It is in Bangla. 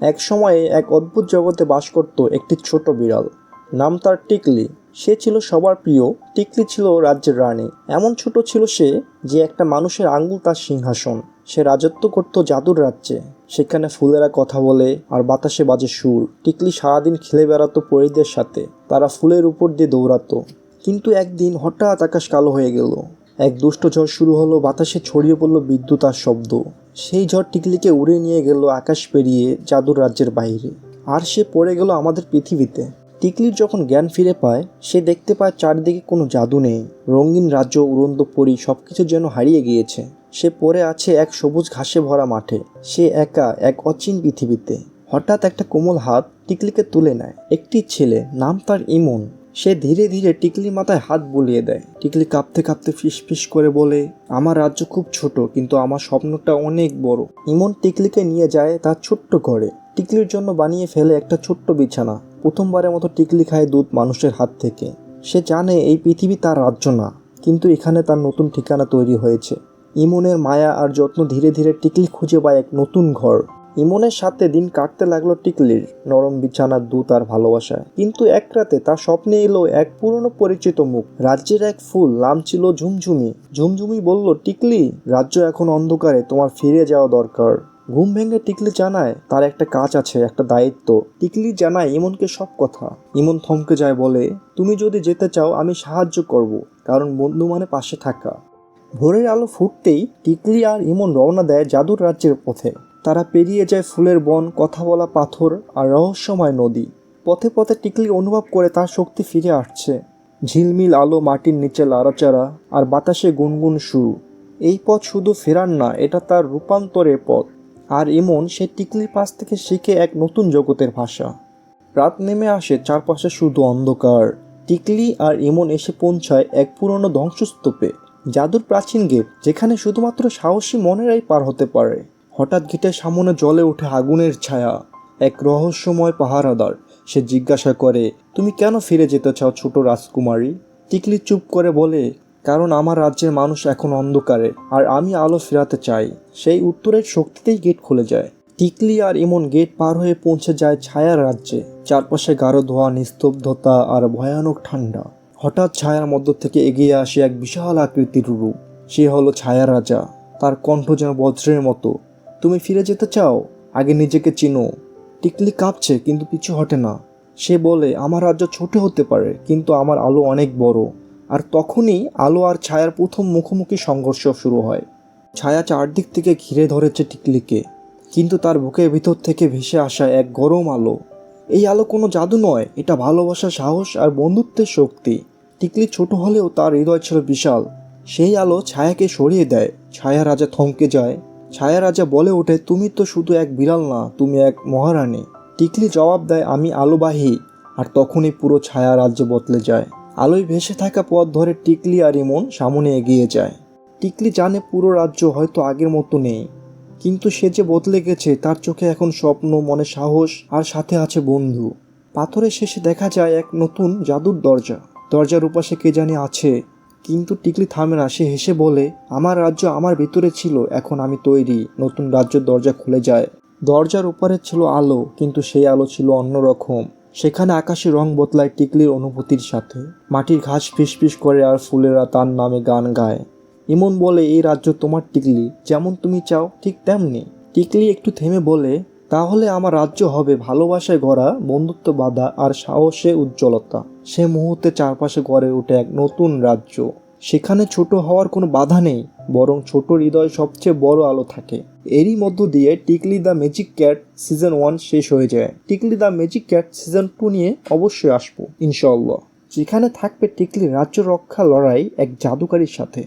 এক সময়ে এক অদ্ভুত জগতে বাস করত একটি ছোট বিড়াল। নাম তার টিকলি। সে ছিল সবার প্রিয়। টিকলি ছিল রাজ্যের রানী। এমন ছোট ছিল সে যে একটা মানুষের আঙ্গুল তার সিংহাসন। সে রাজত্ব করত জাদুর রাজ্যে। সেখানে ফুলেরা কথা বলে আর বাতাসে বাজে সুর। টিকলি সারাদিন খেলে বেড়াতো পরীদের সাথে। তারা ফুলের উপর দিয়ে দৌড়াতো। কিন্তু একদিন হঠাৎ আকাশ কালো হয়ে গেল। এক দুষ্ট ঝড় শুরু হলো। বাতাসে ছড়িয়ে পড়ল বিদ্যুৎ আর শব্দ। সেই ঝড় টিকলিকে উড়ে নিয়ে গেল আকাশ পেরিয়ে জাদুর রাজ্যের বাইরে। আর সে পড়ে গেল আমাদের পৃথিবীতে। টিকলির যখন জ্ঞান ফিরে পায়, সে দেখতে পায় চারদিকে কোনো জাদু নেই। রঙিন রাজ্য উড়ন্ত পরি সবকিছু যেন হারিয়ে গিয়েছে। সে পড়ে আছে এক সবুজ ঘাসে ভরা মাঠে। সে একা এক অচিন পৃথিবীতে। হঠাৎ একটা কোমল হাত টিকলিকে তুলে নেয়। একটি ছেলে, নাম তার ইমন। সে ধীরে ধীরে টিকলি মাথায় হাত বুলিয়ে দেয়। টিকলি কাঁপতে কাঁপতে ফিস ফিস করে বলে, আমার রাজ্য খুব ছোট, কিন্তু আমার স্বপ্নটা অনেক বড়। ইমন টিকলিকে নিয়ে যায় তার ছোট্ট ঘরে। টিকলির জন্য বানিয়ে ফেলে একটা ছোট্ট বিছানা। প্রথমবারের মতো টিকলি খায় দুধ মানুষের হাত থেকে। সে জানে এই পৃথিবী তার রাজ্য না, কিন্তু এখানে তার নতুন ঠিকানা তৈরি হয়েছে। ইমনের মায়া আর যত্ন ধীরে ধীরে টিকলি খুঁজে পায় এক নতুন ঘর। ইমনের সাথে দিন কাটতে লাগল টিকলির। নরম বিছানার দুধ আর ভালোবাসায়। কিন্তু এক রাতে তার স্বপ্নে এলো এক পুরনো পরিচিত মুখ। রাজ্যের এক ফুল নাম ছিল ঝুমঝুমি। ঝুমঝুমি বলল, টিকলি, রাজ্য এখন অন্ধকারে, তোমার ফিরে যাওয়া দরকার। ঘুম ভেঙে টিকলি জানায়, তার একটা কাজ আছে, একটা দায়িত্ব। টিকলি জানায় ইমনকে সব কথা। ইমন থমকে যায় বলে, তুমি যদি যেতে চাও, আমি সাহায্য করব, কারণ বন্ধু মানে পাশে থাকা। ভোরের আলো ফুটতেই টিকলি আর ইমন রওনা দেয় জাদুর রাজ্যের পথে। তারা পেরিয়ে যায় ফুলের বন, কথা বলা পাথর আর রহস্যময় নদী। পথে পথে টিকলি অনুভব করে তার শক্তি ফিরে আসছে। ঝিলমিল আলো মাটির নিচে লাড়াচাড়া আর বাতাসে গুনগুন সুর এই পথ শুধু ফেরার না, এটা তার রূপান্তরের পথ। আর এমন, সে টিকলির পাশ থেকে শিখে এক নতুন জগতের ভাষা। রাত নেমে আসে, চারপাশে শুধু অন্ধকার। টিকলি আর ইমন এসে পৌঁছায় এক পুরনো ধ্বংসস্তূপে, জাদুর প্রাচীন গেট, যেখানে শুধুমাত্র সাহসী মনেরাই পার হতে পারে। হঠাৎ গেটের সামনে জলে ওঠে আগুনের ছায়া। এক রহস্যময় পাহারাদার, সে জিজ্ঞাসা করে, তুমি কেন ফিরে যেতে চাও ছোট রাজকুমারী? টিকলি চুপ করে বলে, কারণ আমার রাজ্যের মানুষ এখন অন্ধকারে, আর আমি আলো ফেরাতে চাই। সেই উত্তরের শক্তিতেই গেট খুলে যায়। টিকলি আর ইমন গেট পার হয়ে পৌঁছে যায় ছায়ার রাজ্যে। চারপাশে গাঢ় ধোয়া, নিস্তব্ধতা আর ভয়ানক ঠান্ডা। হঠাৎ ছায়ার মধ্য থেকে এগিয়ে আসে এক বিশাল আকৃতির রূপ। সে হলো ছায়া রাজা। তার কণ্ঠ যেন বজ্রের মতো। তুমি ফিরে যেতে চাও? আগে নিজেকে চিনো। টিকলি কাঁপছে, কিন্তু পিছু হটে না। সে বলে, আমার রাজ্য ছোট হতে পারে, কিন্তু আমার আলো অনেক বড়। আর তখনই আলো আর ছায়ার প্রথম মুখোমুখি সংঘর্ষ শুরু হয়। ছায়া চারদিক থেকে ঘিরে ধরেছে টিকলিকে, কিন্তু তার বুকের ভিতর থেকে ভেসে আসা এক গরম আলো। এই আলো কোনো জাদু নয়, এটা ভালোবাসা, সাহস আর বন্ধুত্বের শক্তি। টিকলি ছোট হলেও তার হৃদয় ছিল বিশাল। সেই আলো ছায়াকে সরিয়ে দেয়। ছায়া রাজা থমকে যায়। ছায়া রাজা বলে ওঠে, তুমি তো শুধু এক বিড়াল না, তুমি এক মহারানী। টিকলি জবাব দেয়, আমি আলোবাহী। আর তখনই পুরো ছায়া রাজ্য বদলে যায়। আলোয় ভেসে থাকা পথ ধরে টিকলি আর ইমন সামনে এগিয়ে যায়। টিকলি জানে পুরো রাজ্য হয়তো আগের মতো নেই। কিন্তু সে যে বদলে গেছে, তার চোখে এখন স্বপ্ন, মনে সাহস, আর সাথে আছে বন্ধু। পাথরের শেষে দেখা যায় এক নতুন জাদুর দরজা। দরজার উপাশে কে জানি আছে। কিন্তু টিকলি থামে না। সে হেসে বলে, আমার রাজ্য আমার ভিতরে ছিল, এখন আমি তৈরি। নতুন রাজ্যের দরজা খুলে যায়। দরজার উপরে ছিল আলো, কিন্তু সেই আলো ছিল অন্যরকম সেখানে আকাশে রং বদলায় টিকলির অনুভূতির সাথে। মাটির ঘাস ফিসফিস করে আর ফুলেরা তার নামে গান গায়। ইমন বলে, এই রাজ্য তোমার টিকলি। যেমন তুমি চাও, ঠিক তেমনি। টিকলি একটু থেমে বলে তাহলে আমার রাজ্য হবে ভালোবাসায় গড়া, বন্ধুত্ব বাধা আর সাহসে উজ্জ্বলতা। সে মুহূর্তে চারপাশে গড়ে ওঠে এক নতুন রাজ্য। সেখানে ছোট হওয়ার কোনো বাধা নেই, বরং ছোট হৃদয় সবচেয়ে বড় আলো থাকে। এরই মধ্য দিয়ে Tikli the magic cat season one শেষ হয়ে যায়। Tikli the magic cat season two নিয়ে অবশ্যই আসব ইনশাল্লাহ যেখানে থাকবে টিকলি রাজ্য রক্ষা লড়াই এক জাদুকারীর সাথে।